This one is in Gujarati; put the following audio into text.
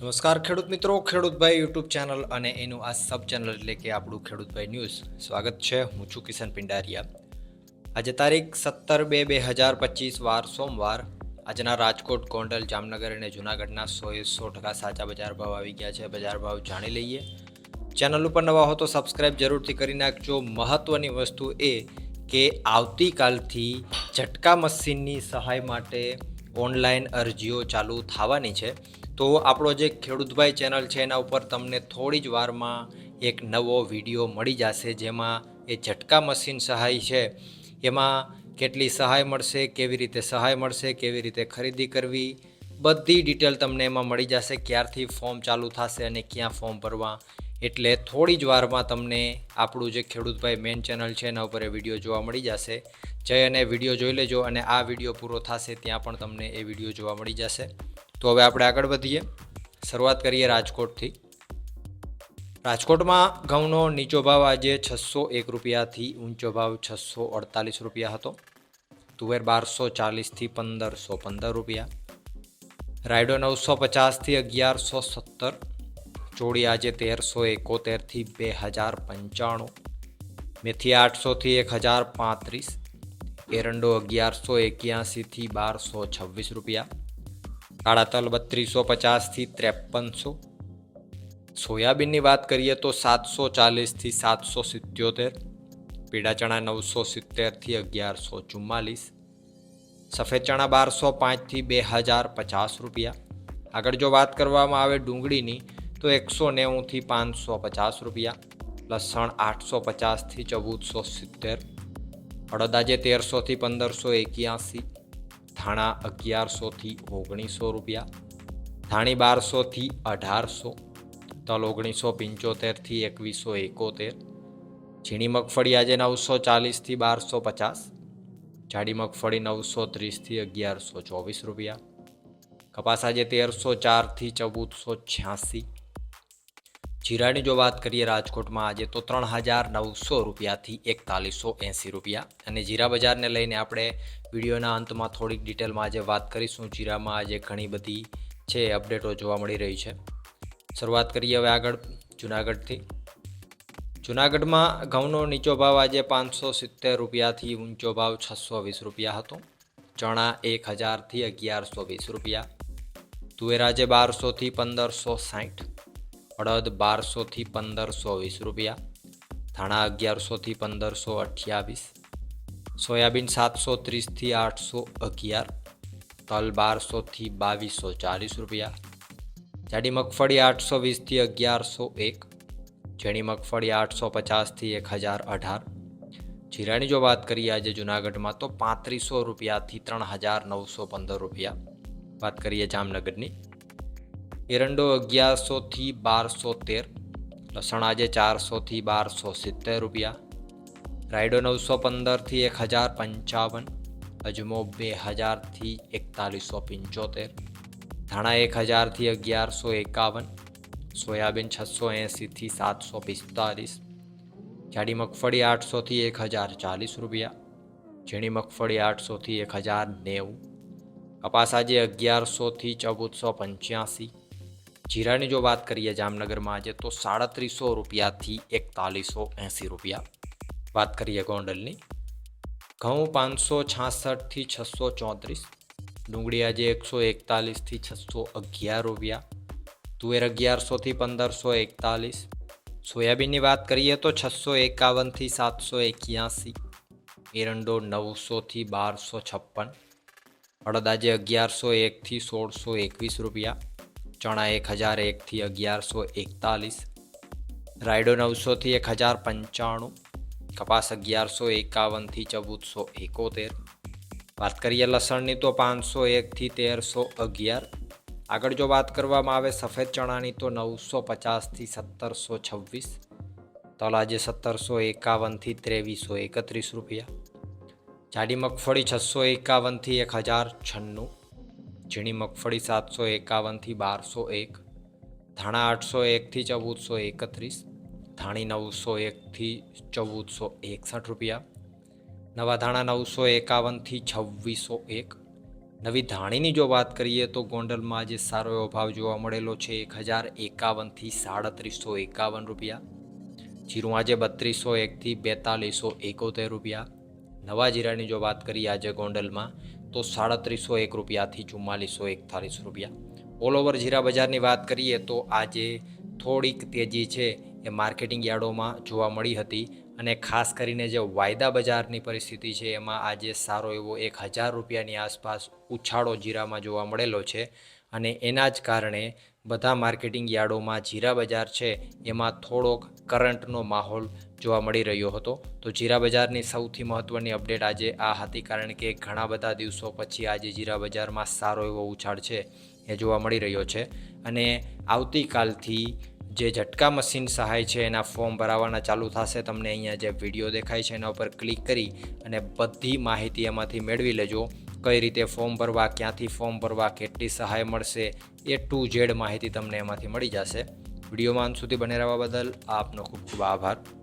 નમસ્કાર ખેડૂત મિત્રો ખેડૂતભાઈ યુટ્યુબ ચેનલ અને એનું આ સબ ચેનલ એટલે કે આપણું ખેડૂતભાઈ ન્યૂઝ સ્વાગત છે, હું છું કિશન પિંડારિયા. આજે તારીખ સત્તર બે બે હજાર પચીસ, વાર સોમવાર. આજના રાજકોટ, ગોંડલ, જામનગર અને જૂનાગઢના સોએ સો ટકા સાચા બજાર ભાવ આવી ગયા છે. બજાર ભાવ જાણી લઈએ. ચેનલ ઉપર નવા હો તો સબસ્ક્રાઈબ જરૂરથી કરી નાખજો. મહત્ત્વની વસ્તુ એ કે આવતીકાલથી ઝટકા મશીનની સહાય માટે ઓનલાઈન અરજીઓ ચાલુ થવાની છે. તો આપણો જે ખેડૂતભાઈ ચેનલ છે એના ઉપર તમને થોડી જ વારમાં એક નવો વીડિયો મળી જશે, જેમાં એ ઝટકા મશીન સહાય છે. એમાં કેટલી સહાય મળશે, કેવી રીતે સહાય મળશે, કેવી રીતે ખરીદી કરવી, બધી ડિટેલ તમને એમાં મળી જશે, ક્યારથી ફોર્મ ચાલુ થશે અને ક્યાં ફોર્મ ભરવા. એટલે થોડી જ વારમાં તમને આપણું જે ખેડૂતભાઈ મેન ચેનલ છે એના ઉપર એ વીડિયો જોવા મળી જશે. જઈ અને વીડિયો જોઈ લેજો અને આ વીડિયો પૂરો થશે ત્યાં પણ તમને એ વીડિયો જોવા મળી જશે. તો હવે આપણે આગળ વધીએ. શરૂઆત કરીએ રાજકોટથી. રાજકોટમાં ઘઉંનો નીચો ભાવ આજે છસો એક રૂપિયાથી ઊંચો ભાવ છસો અડતાલીસ રૂપિયા હતો. તુવેર બારસો ચાલીસથી પંદરસો પંદર રૂપિયા. રાયડો નવસો પચાસથી અગિયારસો સત્તર. ચોળી આજે તેરસો એકોતેરથી બે હજાર પંચાણું. મેથી આઠસોથી એક હજાર પાંત્રીસ. એરંડો અગિયારસો એક્યાસીથી બારસો છવ્વીસ રૂપિયા. કાળા તલ બત્રીસો પચાસથી ત્રેપનસો. સોયાબીનની વાત કરીએ તો સાતસો ચાલીસથી સાતસો સિત્યોતેર. પીળા ચણા નવસો સિત્તેરથી અગિયારસો ચુમ્માલીસ. સફેદ ચણા બારસો પાંચથી બે હજાર પચાસ રૂપિયા. આગળ જો વાત કરવામાં આવે ડુંગળીની, તો એકસો નેવુંથી પાંચસો પચાસ રૂપિયા. લસણ આઠસો પચાસથી ચૌદસો સિત્તેર. હળદ આજે તેરસોથી પંદરસો એક્યાસી. ધાણા અગિયારસોથી ઓગણીસો રૂપિયા ધાણી બારસોથી અઢારસો, તલ ઓગણીસો પંચોતેરથી એકવીસો એકોતેર, ઝીણી મગફળી આજે નવસો ચાલીસથી બારસો પચાસ, જાડી મગફળી નવસો ત્રીસથી અગિયારસો ચોવીસ રૂપિયા, કપાસ આજે તેરસો ચારથી ચૌદસો છ્યાસી જીરાની જો વાત કરીએ રાજકોટમાં આજે તો ત્રણ હજાર નવસો રૂપિયાથી એકતાલીસો એંસી રૂપિયા. અને જીરા બજારને લઈને આપણે વિડીયોના અંતમાં થોડીક ડિટેલમાં આજે વાત કરીશું. જીરામાં આજે ઘણી બધી છે, અપડેટો જોવા મળી રહી છે. શરૂઆત કરીએ હવે આગળ જુનાગઢથી. જુનાગઢમાં ઘઉંનો નીચો ભાવ આજે પાંચસો સિત્તેર રૂપિયાથી ઊંચો ભાવ છસો વીસ રૂપિયા હતો. ચણા એક હજારથી અગિયારસો વીસ રૂપિયા. તુવેર આજે બારસોથી પંદરસો સાઠ. અડદ બારસોથી પંદરસો વીસ રૂપિયા, ધાણા અગિયારસોથી પંદરસો અઠ્યાવીસ, સોયાબીન સાતસો ત્રીસથી આઠસો અગિયાર, તલ બારસોથી બાવીસો ચાલીસ રૂપિયા, જાડી મગફળી આઠસો વીસથી અગિયારસો એક, ઝીણી મગફળી આઠસો પચાસથી એક હજાર અઢાર, જીરાની જો વાત કરીએ આજે જુનાગઢમાં તો પાંત્રીસો રૂપિયાથી ત્રણ હજાર નવસો પંદર રૂપિયા, વાત કરીએ જામનગરની એરંડો અગિયારસોથી બારસો તેર લસણ આજે ચારસોથી બારસો સિત્તેર રૂપિયા રાયડો નવસો પંદરથી એક હજાર પંચાવન અજમો બે હજારથી એકતાલીસો પંચોતેર ધાણા એક હજારથી અગિયારસો એકાવન સોયાબીન છસો એંસીથી સાતસો પિસ્તાલીસ જાડી મગફળી આઠસોથી એક હજાર ચાલીસ રૂપિયા ઝીણી મગફળી આઠસોથી એક હજાર નેવું કપાસ આજે અગિયારસોથી ચૌદસો પંચ્યાસી જીરાની જો વાત કરીએ જામનગરમાં આજે, તો સાડત્રીસો રૂપિયાથી એકતાલીસો એંસી રૂપિયા. વાત કરીએ ગોંડલની. ઘઉં પાંચસો છાસઠથી છસો ચોત્રીસ, ડુંગળી આજે એકસો એકતાલીસથી છસો અગિયાર રૂપિયા, તુવેર અગિયારસોથી પંદરસો એકતાલીસ, સોયાબીનની વાત કરીએ તો છસો એકાવનથી સાતસો એક્યાસી, એરંડો નવસોથી બારસો છપ્પન અડદ આજે અગિયારસો એકથી સોળસો એકવીસ રૂપિયા ચણા એક હજાર એકથી અગિયારસો એકતાલીસ, રાયડો નવસોથી એક હજાર પંચાણું, કપાસ અગિયારસો એકાવનથી ચૌદસો એકોતેર, વાત કરીએ લસણની તો પાંચસો એકથી તેરસો અગિયાર. આગળ જો વાત કરવામાં આવે સફેદ ચણાની તો નવસો પચાસથી સત્તરસો છવ્વીસ તલાજે સત્તરસો એકાવનથી ત્રેવીસો એકત્રીસ રૂપિયા. જાડી મગફળી છસો એકાવનથી એક હજાર છન્નું ઝીણી મગફળી સાતસો એકાવનથી બારસો એક, ધાણા આઠસો એકથી ચૌદસો એકત્રીસ, ધાણી નવસો એકથી ચૌદસો એકસઠ રૂપિયા, નવા ધાણા નવસો એકાવનથી છવ્વીસો એક. નવી ધાણીની જો વાત કરીએ તો ગોંડલમાં આજે સારો એવો ભાવ જોવા મળેલો છે એક હજાર એકાવનથી સાડત્રીસો એકાવન રૂપિયા, જીરું આજે બત્રીસો એકથી બેતાલીસો એકોતેર રૂપિયા નવા જીરાની જો વાત કરીએ આજે ગોંડલમાં, તો સાડત્રીસો એક રૂપિયાથી ચુમ્માલીસો એકતાલીસ રૂપિયા. ઓલ ઓવર જીરા બજારની વાત કરીએ, તો આજે થોડીક તેજી છે એ માર્કેટિંગ યાર્ડોમાં જોવા મળી હતી અને ખાસ કરીને જે વાયદા બજારની પરિસ્થિતિ છે, એમાં આજે સારો એવો એક હજાર રૂપિયાની આસપાસ ઉછાળો જીરામાં જોવા મળેલો છે અને એના જ કારણે બધા માર્કેટિંગ યાર્ડોમાં જીરા બજાર છે, એમાં થોડોક કરંટનો માહોલ જોવા મળી રહ્યો હતો. તો જીરા બજારની સૌથી મહત્ત્વની અપડેટ આજે આ હતી કારણ કે ઘણા બધા દિવસો પછી આજે જીરા બજારમાં સારો એવો ઉછાળ છે એ જોવા મળી રહ્યો છે. અને આવતીકાલથી જે ઝટકા મશીન સહાય છે એના ફોર્મ ભરાવાના ચાલુ થશે તમને અહીંયા જે વીડિયો દેખાય છે એના ઉપર ક્લિક કરી અને બધી માહિતી એમાંથી મેળવી લેજો. કઈ રીતે ફોર્મ ભરવા, ક્યાંથી ફોર્મ ભરવા, કેટલી સહાય મળશે એ ટુ ઝેડ માહિતી તમને એમાંથી મળી જશે. વિડીયોમાં અંત સુધી બને રહેવા બદલ આપનો ખૂબ ખૂબ આભાર.